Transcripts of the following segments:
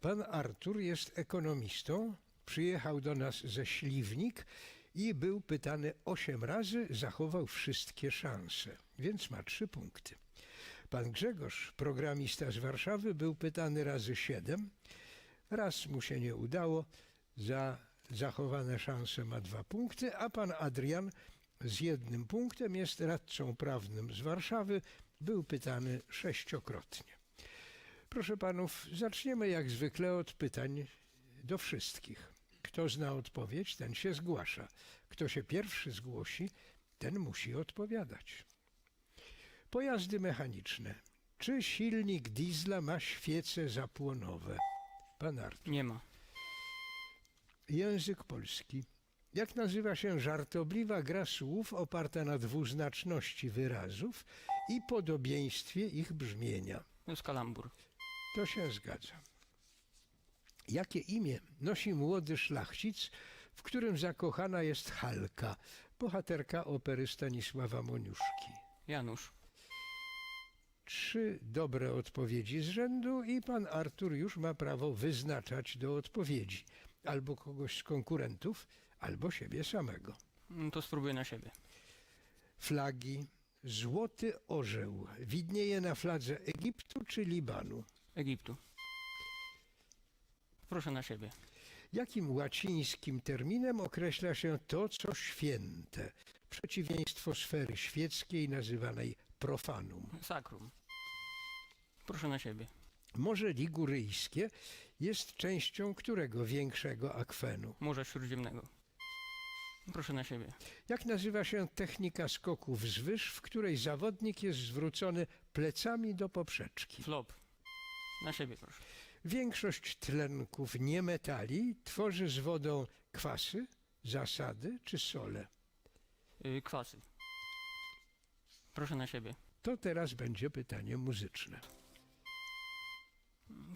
Pan Artur jest ekonomistą, przyjechał do nas ze Śliwnik i był pytany osiem razy, zachował wszystkie szanse, więc ma trzy punkty. Pan Grzegorz, programista z Warszawy, był pytany razy siedem. Raz mu się nie udało, za zachowane szanse ma dwa punkty, a pan Adrian z jednym punktem jest radcą prawnym z Warszawy, był pytany sześciokrotnie. Proszę panów, zaczniemy jak zwykle od pytań do wszystkich. Kto zna odpowiedź, ten się zgłasza. Kto się pierwszy zgłosi, ten musi odpowiadać. Pojazdy mechaniczne. Czy silnik diesla ma świece zapłonowe? Pan Artur. Nie ma. Język polski. Jak nazywa się żartobliwa gra słów oparta na dwuznaczności wyrazów i podobieństwie ich brzmienia? To jest kalambur. To się zgadza. Jakie imię nosi młody szlachcic, w którym zakochana jest Halka, bohaterka opery Stanisława Moniuszki? Janusz. Trzy dobre odpowiedzi z rzędu i pan Artur już ma prawo wyznaczać do odpowiedzi albo kogoś z konkurentów, albo siebie samego. Mm, To spróbuję na siebie. Flagi. Złoty orzeł widnieje na fladze Egiptu czy Libanu? Egiptu. Proszę na siebie. Jakim łacińskim terminem określa się to, co święte? Przeciwieństwo sfery świeckiej nazywanej profanum. Sakrum. Proszę na siebie. Morze Liguryjskie jest częścią którego większego akwenu? Morza Śródziemnego. Proszę na siebie. Jak nazywa się technika skoku wzwyż, w której zawodnik jest zwrócony plecami do poprzeczki? Flop. Na siebie proszę. Większość tlenków niemetali tworzy z wodą kwasy, zasady czy sole. Yy, kwasy. Proszę na siebie. To teraz będzie pytanie muzyczne.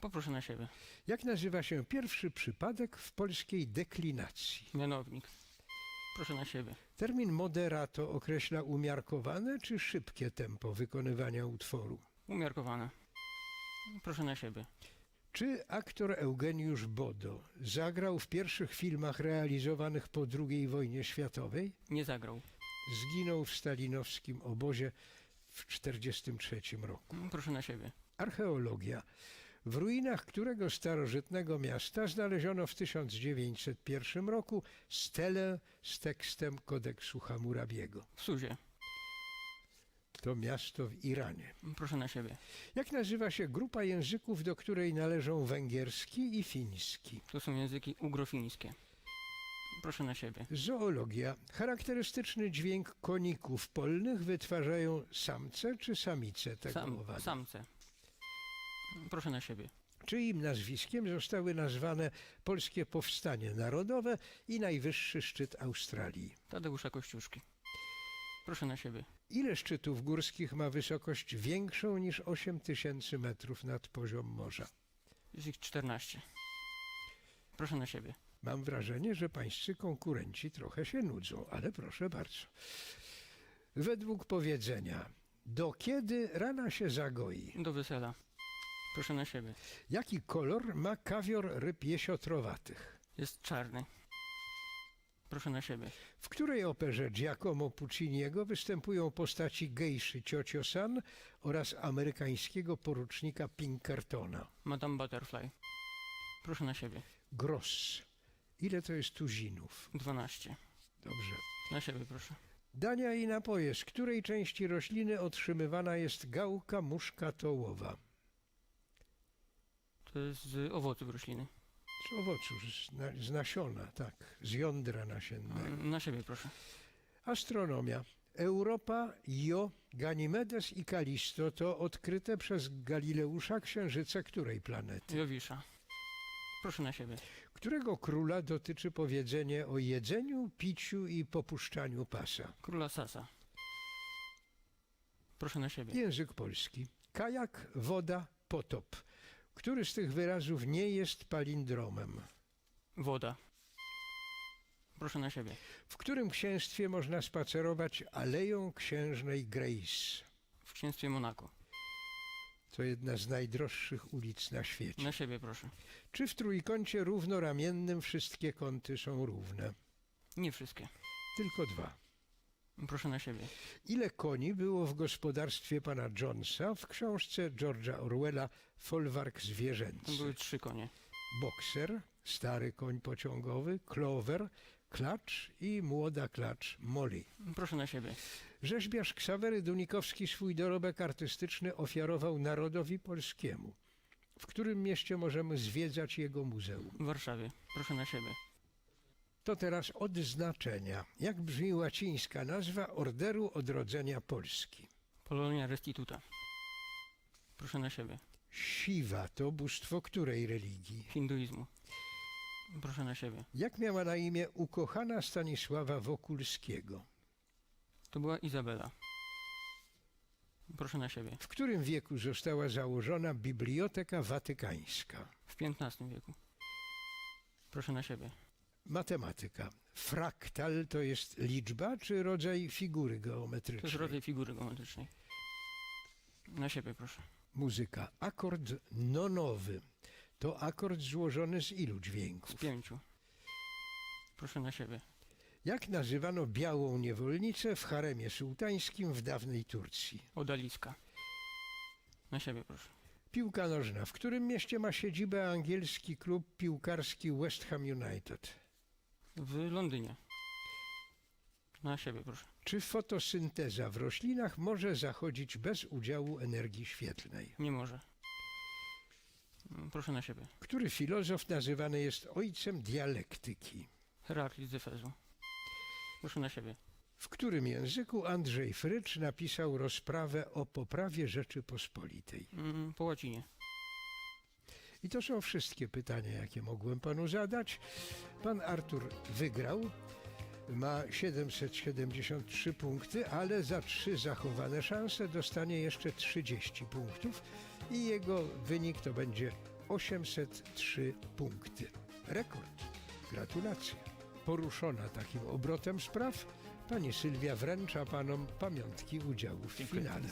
Poproszę na siebie. Jak nazywa się pierwszy przypadek w polskiej deklinacji? Mianownik. Proszę na siebie. Termin moderato określa umiarkowane czy szybkie tempo wykonywania utworu? Umiarkowane. Proszę na siebie. Czy aktor Eugeniusz Bodo zagrał w pierwszych filmach realizowanych po II wojnie światowej? Nie zagrał. Zginął w stalinowskim obozie w 1943 roku. Mm, Proszę na siebie. Archeologia. W ruinach którego starożytnego miasta znaleziono w 1901 roku stelę z tekstem kodeksu Hammurabiego. W Suzie. To miasto w Iranie. Proszę na siebie. Jak nazywa się grupa języków, do której należą węgierski i fiński? To są języki ugrofińskie. Proszę na siebie. Zoologia. Charakterystyczny dźwięk koników polnych wytwarzają samce czy samice tego Sam, owadu? samce. Proszę na siebie. Czyim nazwiskiem zostały nazwane Polskie Powstanie Narodowe i najwyższy szczyt Australii? Tadeusza Kościuszki. Proszę na siebie. Ile szczytów górskich ma wysokość większą niż 8000 metrów nad poziom morza? Jest ich 14. Proszę na siebie. Mam wrażenie, że pańscy konkurenci trochę się nudzą, ale proszę bardzo. Według powiedzenia, do kiedy rana się zagoi? Do wesela. Proszę na siebie. Jaki kolor ma kawior ryb jesiotrowatych? Jest czarny. Proszę na siebie. W której operze Giacomo Pucciniego występują postaci gejszy Ciocio San oraz amerykańskiego porucznika Pinkertona? Madame Butterfly. Proszę na siebie. Gross. Ile to jest tuzinów? 12. Dobrze. Na siebie proszę. Dania i napoje. Z której części rośliny otrzymywana jest gałka muszkatołowa? To jest z owoców rośliny. Z owoców, z, na, z nasiona, tak, z jądra nasiennego. Mm, Na siebie proszę. Astronomia. Europa, Io, Ganymedes i Kalisto to odkryte przez Galileusza księżyce której planety? Jowisza. Proszę na siebie. Którego króla dotyczy powiedzenie o jedzeniu, piciu i popuszczaniu pasa? Króla Sasa. Proszę na siebie. Język polski. Kajak, woda, potop. Który z tych wyrazów nie jest palindromem? Woda. Proszę na siebie. W którym księstwie można spacerować aleją księżnej Grace? W księstwie Monako. To jedna z najdroższych ulic na świecie. Na siebie proszę. Czy w trójkącie równoramiennym wszystkie kąty są równe? Nie wszystkie. Tylko dwa. Proszę na siebie. Ile koni było w gospodarstwie pana Jonesa w książce George'a Orwella Folwark zwierzęcy? były trzy konie. Bokser, stary koń pociągowy, Clover, klacz i młoda klacz Molly. Proszę na siebie. Rzeźbiarz Ksawery Dunikowski swój dorobek artystyczny ofiarował narodowi polskiemu. W którym mieście możemy zwiedzać jego muzeum? W Warszawie. Proszę na siebie. To teraz odznaczenia. Jak brzmi łacińska nazwa Orderu Odrodzenia Polski? Polonia Restituta. Proszę na siebie. Siwa to bóstwo której religii? Hinduizmu. Proszę na siebie. Jak miała na imię ukochana Stanisława Wokulskiego? To była Izabela. Proszę na siebie. W którym wieku została założona Biblioteka Watykańska? W XV wieku. Proszę na siebie. Matematyka. Fraktal to jest liczba czy rodzaj figury To jest geometrycznej? rodzaj figury geometrycznej. Na siebie proszę. Muzyka. Akord nonowy to akord złożony z ilu Z dźwięków? pięciu. Proszę na siebie. Jak nazywano białą niewolnicę w haremie sułtańskim w dawnej Turcji? Odaliska. Na siebie proszę. Piłka nożna. W którym mieście ma siedzibę angielski klub piłkarski West Ham United? W Londynie. Na siebie proszę. Czy fotosynteza w roślinach może zachodzić bez udziału energii świetlnej? Nie może. Mm, Proszę na siebie. Który filozof nazywany jest ojcem dialektyki? Heraklit z Efezu. Proszę na siebie. W którym języku Andrzej Frycz napisał rozprawę o poprawie Rzeczypospolitej? Mm, Po łacinie. I to są wszystkie pytania, jakie mogłem panu zadać. Pan Artur wygrał. Ma 773 punkty, ale za trzy zachowane szanse dostanie jeszcze 30 punktów i jego wynik to będzie 803 punkty. Rekord. Gratulacje. Poruszona takim obrotem spraw, pani Sylwia wręcza panom pamiątki udziału w Dziękuję. finale.